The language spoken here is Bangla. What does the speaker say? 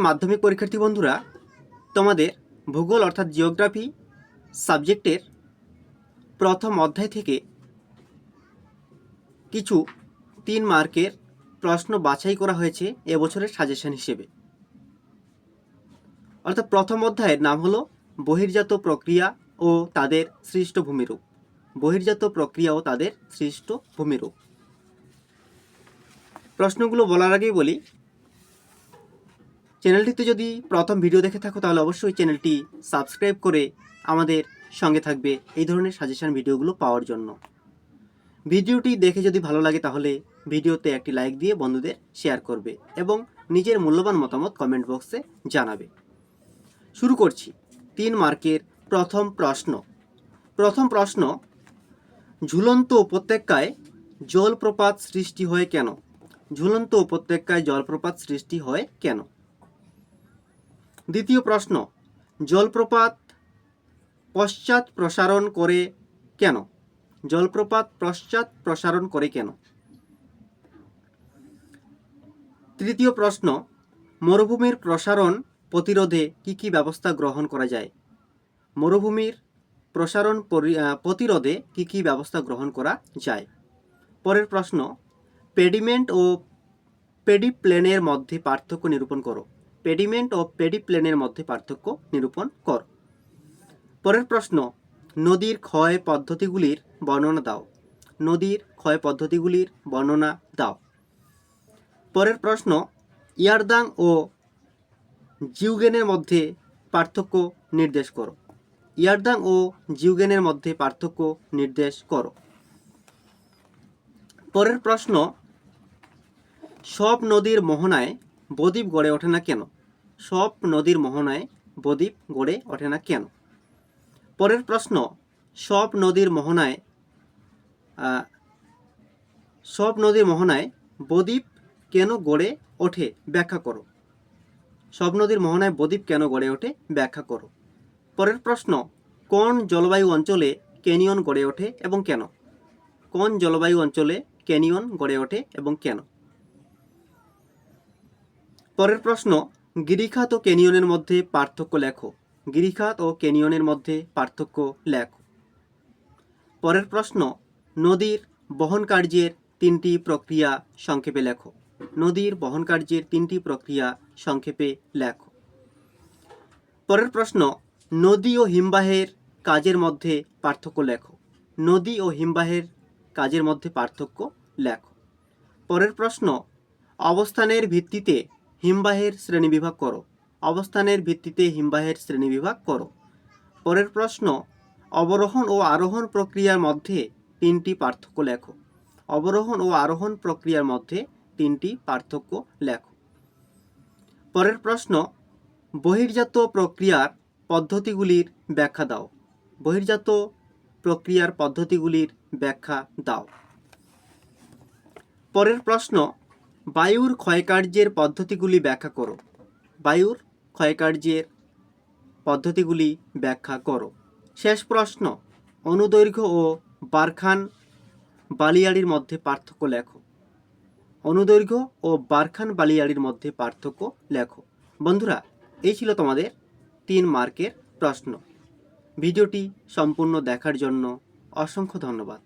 মাধ্যমিক পরীক্ষার্থী বন্ধুরা, তোমাদের ভূগোল অর্থাৎ জিওগ্রাফি সাবজেক্টের প্রথম অধ্যায় থেকে কিছু তিন মার্কের প্রশ্ন বাছাই করা হয়েছে এবছরের সাজেশন হিসেবে। অর্থাৎ প্রথম অধ্যায়ের নাম হলো, বহির্জাত প্রক্রিয়া ও তাদের সৃষ্ট ভূমিরূপ বহির্জাত প্রক্রিয়া ও তাদের সৃষ্ট ভূমিরূপ প্রশ্নগুলো বলার আগেই বলি চ্যানেলটিতে যদি প্রথম ভিডিও দেখে থাকো, তাহলে অবশ্যই চ্যানেলটি সাবস্ক্রাইব করে আমাদের সঙ্গে থাকবে এই ধরনের সাজেশন ভিডিওগুলো পাওয়ার জন্য। ভিডিওটি দেখে যদি ভালো লাগে, তাহলে ভিডিওতে একটি লাইক দিয়ে বন্ধুদের শেয়ার করবে এবং নিজের মূল্যবান মতামত কমেন্ট বক্সে জানাবে। শুরু করছি। তিন মার্কের প্রথম প্রশ্ন। প্রথম প্রশ্ন, ঝুলন্ত উপত্যকায় জলপ্রপাত সৃষ্টি হয় কেন? ঝুলন্ত উপত্যকায় জলপ্রপাত সৃষ্টি হয় কেন? দ্বিতীয় প্রশ্ন, জলপ্রপাত পশ্চাৎ প্রসারণ করে কেন? জলপ্রপাত পশ্চাৎ প্রসারণ করে কেন? তৃতীয় প্রশ্ন, মরুভূমির প্রসারণ প্রতিরোধে কি কি ব্যবস্থা গ্রহণ করা যায়? মরুভূমির প্রসারণ প্রতিরোধে কি কি ব্যবস্থা গ্রহণ করা যায়? পরের প্রশ্ন, পেডিমেন্ট ও পেডিপ্লেনের মধ্যে পার্থক্য নিরূপণ করো। পেডিমেন্ট ও পেডিপ্লেনের মধ্যে পার্থক্য নিরূপণ কর। পরের প্রশ্ন, নদীর ক্ষয় পদ্ধতিগুলির বর্ণনা দাও। নদীর ক্ষয় পদ্ধতিগুলির বর্ণনা দাও। পরের প্রশ্ন, ইয়ারদাং ও জিউগেনের মধ্যে পার্থক্য নির্দেশ করো। ইয়ারদাং ও জিউগেনের মধ্যে পার্থক্য নির্দেশ করো। পরের প্রশ্ন, সব নদীর মোহনায় বদ্বীপ গড়ে ওঠে না কেন? সব নদীর মোহনায় বদ্বীপ গড়ে ওঠে না কেন? পরের প্রশ্ন, সব নদীর মোহনায় সব নদীর মোহনায় বদ্বীপ কেন গড়ে ওঠে? ব্যাখ্যা করো। সব নদীর মোহনায় বদ্বীপ কেন গড়ে ওঠে? ব্যাখ্যা করো। পরের প্রশ্ন, কোন জলবায়ু অঞ্চলে ক্যানিয়ন গড়ে ওঠে এবং কেন? কোন জলবায়ু অঞ্চলে ক্যানিয়ন গড়ে ওঠে এবং কেন? পরের প্রশ্ন গিরিখাত ও ক্যানিয়নের মধ্যে পার্থক্য লেখো। গিরিখাত ও ক্যানিয়নের মধ্যে পার্থক্য লেখো। পরের প্রশ্ন, নদীর বহন কার্যের তিনটি প্রক্রিয়া সংক্ষেপে লেখো। নদীর বহন কার্যের তিনটি প্রক্রিয়া সংক্ষেপে লেখো। পরের প্রশ্ন, নদী ও হিমবাহের কাজের মধ্যে পার্থক্য লেখো। নদী ও হিমবাহের কাজের মধ্যে পার্থক্য লেখো। পরের প্রশ্ন, অবস্থানের ভিত্তিতে হিমবাহের শ্রেণীবিভাগ করো। অবস্থানের ভিত্তিতে হিমবাহের শ্রেণীবিভাগ করো। পরের প্রশ্ন, অবরোহণ ও আরোহণ প্রক্রিয়ার মধ্যে তিনটি পার্থক্য লেখো। অবরোহণ ও আরোহণ প্রক্রিয়ার মধ্যে তিনটি পার্থক্য লেখো। পরের প্রশ্ন, বহির্জাত প্রক্রিয়ার পদ্ধতিগুলির ব্যাখ্যা দাও। বহির্জাত প্রক্রিয়ার পদ্ধতিগুলির ব্যাখ্যা দাও। পরের প্রশ্ন বায়ুর ক্ষয়কার্যের পদ্ধতিগুলি ব্যাখ্যা করো। বায়ুর ক্ষয়কার্যের পদ্ধতিগুলি ব্যাখ্যা করো। শেষ প্রশ্ন, অনুদৈর্ঘ্য ও বারখান বালিয়াড়ির মধ্যে পার্থক্য লেখো। অনুদৈর্ঘ্য ও বারখান বালিয়াড়ির মধ্যে পার্থক্য লেখো। বন্ধুরা, এই ছিল তোমাদের তিন মার্কের প্রশ্ন। ভিডিওটি সম্পূর্ণ দেখার জন্য অসংখ্য ধন্যবাদ।